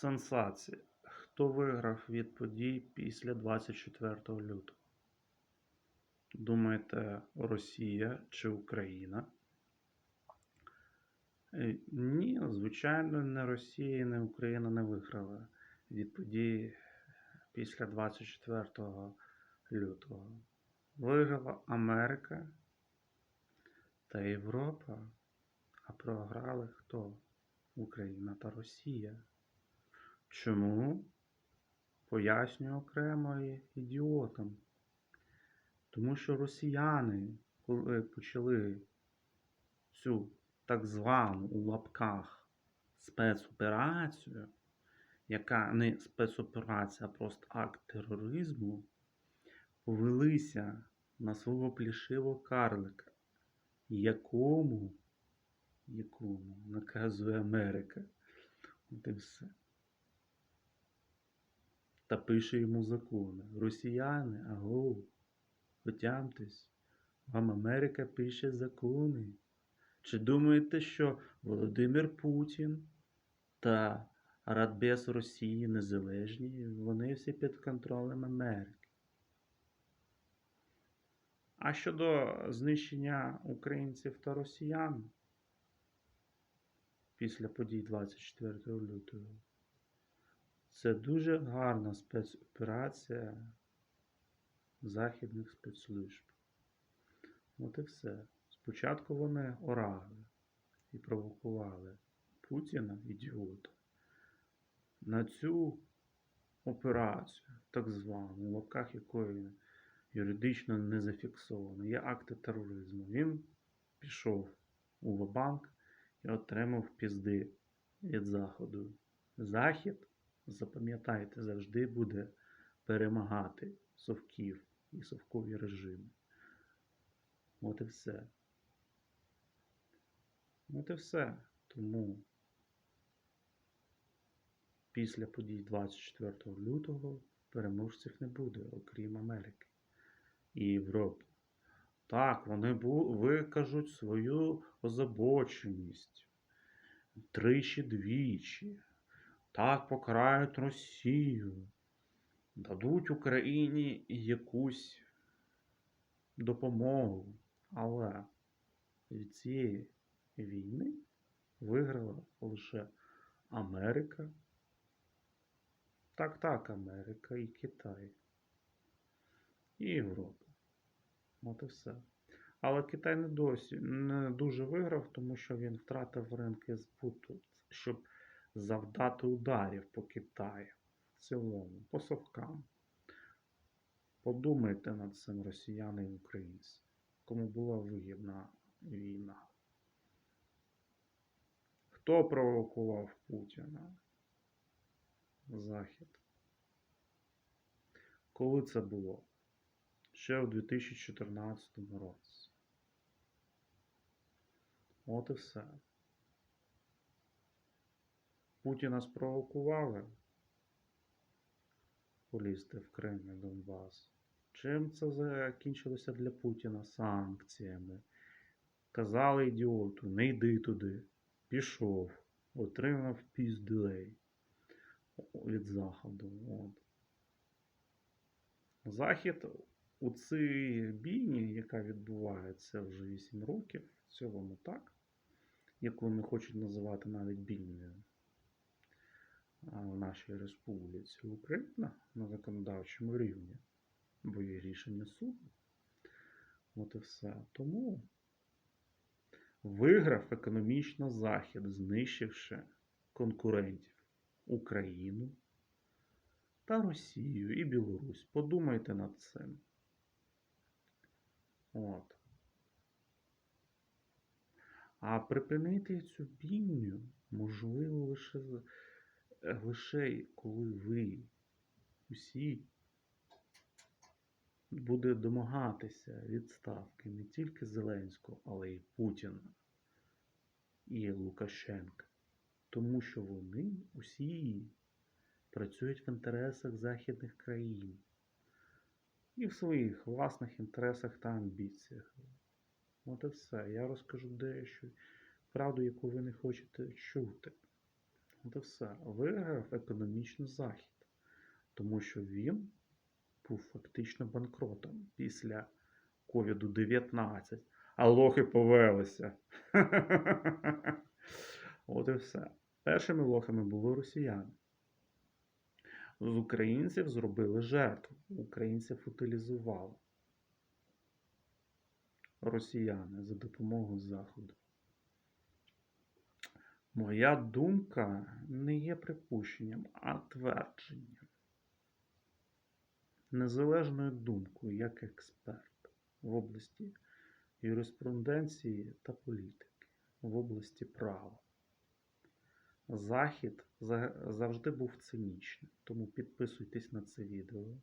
Сенсація. Хто виграв від подій після 24 лютого? Думаєте, Росія чи Україна? Е, Ні, звичайно, не Росія і не Україна не виграли від подій після 24 лютого. Виграла Америка та Європа, а програли хто? Україна та Росія. Чому? Пояснюю окремо ідіотам. Тому що росіяни, коли почали цю так звану у лапках спецоперацію, яка не спецоперація, а просто акт тероризму, повелися на свого плішивого карлика, якому, якому наказує Америка. От і все. Та пише йому закони. Росіяни, аго, отямтесь, вам Америка пише закони. Чи думаєте, що Володимир Путін та Радбез Росії незалежні, вони всі під контролем Америки? А щодо знищення українців та росіян після подій 24 лютого, це дуже гарна спецоперація західних спецслужб. От і все. Спочатку вони орали і провокували Путіна, ідіота, на цю операцію, так звану, в лапках якої юридично не зафіксовано, є акти тероризму. Він пішов у Вабанк і отримав пізди від Заходу. Захід, запам'ятайте, завжди буде перемагати совків і совкові режими. От і все. От і все. Тому після подій 24 лютого переможців не буде, окрім Америки і Європи. Так, вони викажуть свою озабоченість тричі-двічі. Так покарають Росію, дадуть Україні якусь допомогу. Але від цієї війни виграла лише Америка. Так, так, Америка і Китай. І Європа. От і все. Але Китай не досі не дуже виграв, тому що він втратив ринки збуту, щоб завдати ударів по Китаю в цілому, по совкам. Подумайте над цим росіяни і українці, кому була вигідна війна. Хто провокував Путіна? Захід. Коли це було? Ще у 2014 році. От і все. Путіна спровокували полізти в Крим і Донбас. Чим це закінчилося для Путіна санкціями? Казали ідіоту, не йди туди. Пішов, отримав піздилей від Заходу. От. Захід у цій бійні, яка відбувається вже 8 років, в цілому так, яку не хочуть називати навіть бійною а, в нашій республіці Україна на законодавчому рівні, бо є рішення суду. От і все. Тому виграв економічно Захід, знищивши конкурентів Україну та Росію і Білорусь. Подумайте над цим. От. А припинити цю бійню можливо лише, е, лише коли ви усі буде домагатися відставки не тільки Зеленського, але й Путіна і Лукашенка. Тому що вони усі працюють в інтересах західних країн і в своїх власних інтересах та амбіціях. От і все. Я розкажу дещо правду, яку ви не хочете чути. І все. Виграв економічний захід, тому що він був фактично банкротом після COVID-19. А лохи повелися. От і все. Першими лохами були росіяни. З українців зробили жертву. Українців утилізували. Росіяни за допомогою Заходу. Моя думка не є припущенням, а твердженням. Незалежною думкою як експерт в області юриспруденції та політики, в області права. Захід завжди був цинічним, тому підписуйтесь на це відео,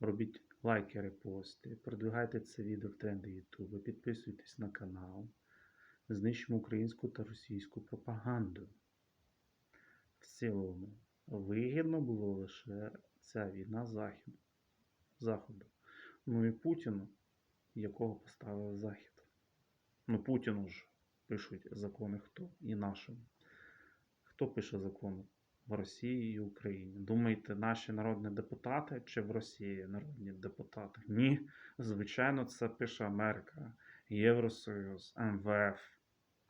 робіть лайки, репости, продвигайте це відео в тренди YouTube, підписуйтесь на канал, знищимо українську та російську пропаганду. В цілому вигідно було лише ця війна Західу, Заходу. Ну і Путіну, якого поставив Захід. Ну, Путіну ж пишуть закони хто і нашим. Хто пише закони в Росії і Україні? Думаєте, наші народні депутати чи в Росії народні депутати? Ні, звичайно, це пише Америка, Євросоюз, МВФ.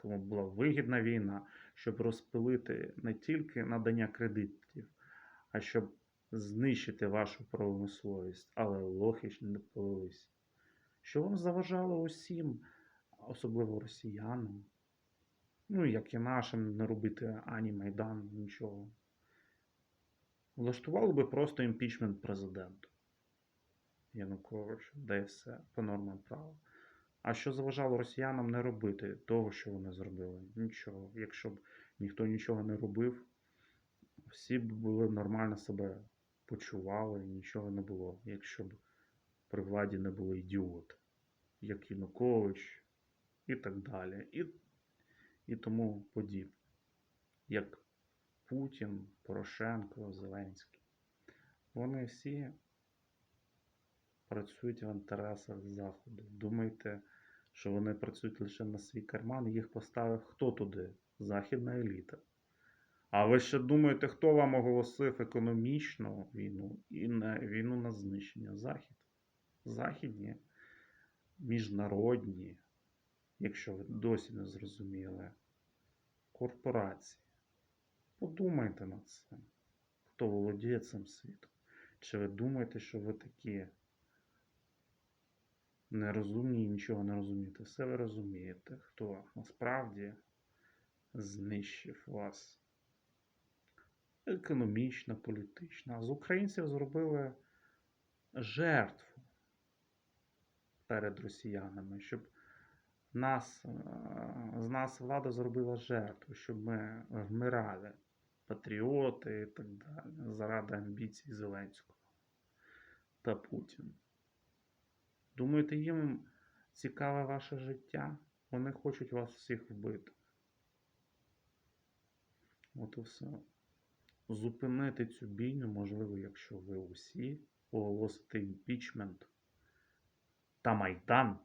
Кому була вигідна війна, щоб розпилити не тільки надання кредитів, а щоб знищити вашу промисловість, але лохи ж не полились. Що вам заважало усім, особливо росіянам? Ну, як і нашим, не робити ані Майдан, нічого. Влаштували би просто імпічмент президенту Януковича, де все по нормам права. А що заважало росіянам не робити того, що вони зробили? Нічого. Якщо б ніхто нічого не робив, всі б були нормально себе почували, нічого не було. Якщо б при владі не було ідіоти, як Янукович і так далі. І, і тому подібне. Як Путін, Порошенко, Зеленський. Вони всі працюють в інтересах Заходу. Думаєте, що вони працюють лише на свій карман, їх поставив хто туди? Західна еліта. А ви ще думаєте, хто вам оголосив економічну війну і на війну на знищення? Захід. Західні, міжнародні, якщо ви досі не зрозуміли, корпорації. Подумайте над цим, хто володіє цим світом. Чи ви думаєте, що ви такі нерозумні і нічого не розумієте? Все ви розумієте, хто насправді знищив вас економічно, політично. А з українців зробили жертву перед росіянами, щоб нас, е, з нас влада зробила жертву, щоб ми вмирали, патріоти і так далі, заради амбіцій Зеленського та Путіна. Думаєте, їм цікаве ваше життя? Вони хочуть вас всіх вбити. От і все. Зупинити цю бійню можливо, якщо ви усі оголосите імпічмент та Майдан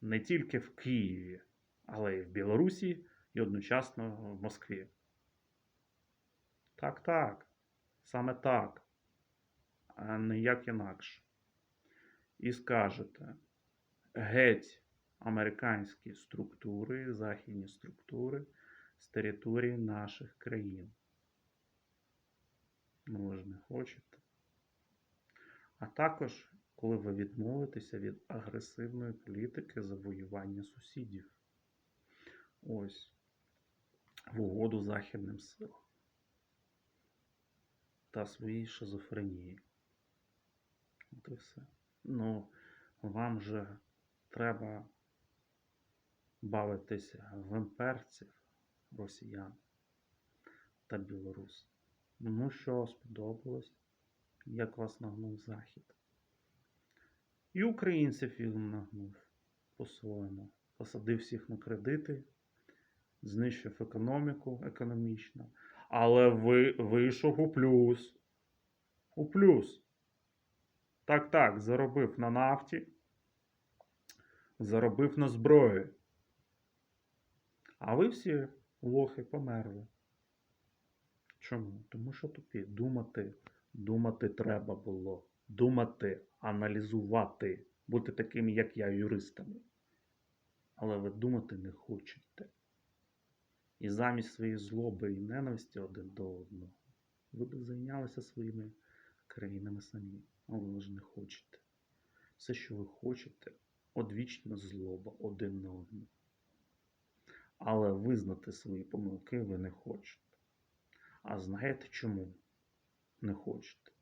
не тільки в Києві, але й в Білорусі і одночасно в Москві. Так, так, саме так, а не як інакше. І скажете геть американські структури, західні структури з території наших країн. Ну, ви ж не хочете. А також, коли ви відмовитеся від агресивної політики завоювання сусідів. Ось. В угоду західним силам. Та своїй шизофренії. От і все. Ну, вам же треба бавитися в імперців, росіян та білорус. Ну, що сподобалось, як вас нагнув Захід. І українців він нагнув по-своєму. Посадив всіх на кредити, знищив економіку економічно, але ви, вийшов у плюс. У плюс. Так, так, заробив на нафті, заробив на зброї. А ви всі лохи померли. Чому? Тому що тупі. Думати, думати треба було. Думати, аналізувати, бути такими, як я, юристами. Але ви думати не хочете. І замість своєї злоби і ненависті один до одного, ви б зайнялися своїми країнами самі. Але ви ж не хочете. Все, що ви хочете, одвічна злоба один на одного. Але визнати свої помилки ви не хочете. А знаєте чому не хочете?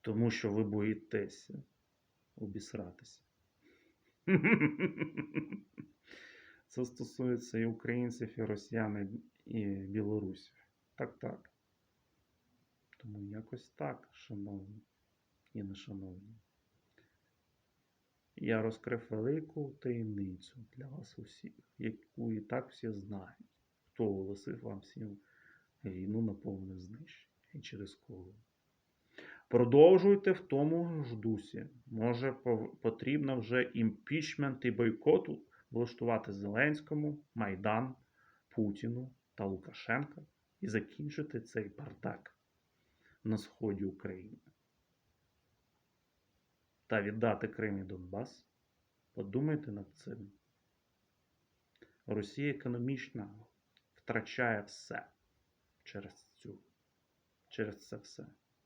Тому що ви боїтеся обісратися. Це стосується і українців, і росіян, і білорусів. Так, так. Тому якось так, шановні і нешановні. Я розкрив велику таємницю для вас усіх, яку і так всі знають, хто оголосив вам всім війну на повне знищення і через кого. Продовжуйте в тому ж дусі. Може, потрібно вже імпічмент і бойкоту влаштувати Зеленському, Майдан, Путіну та Лукашенка і закінчити цей бардак на сході України. Та віддати Крим і Донбас. Подумайте над цим. Росія економічно втрачає все через цю, через це все.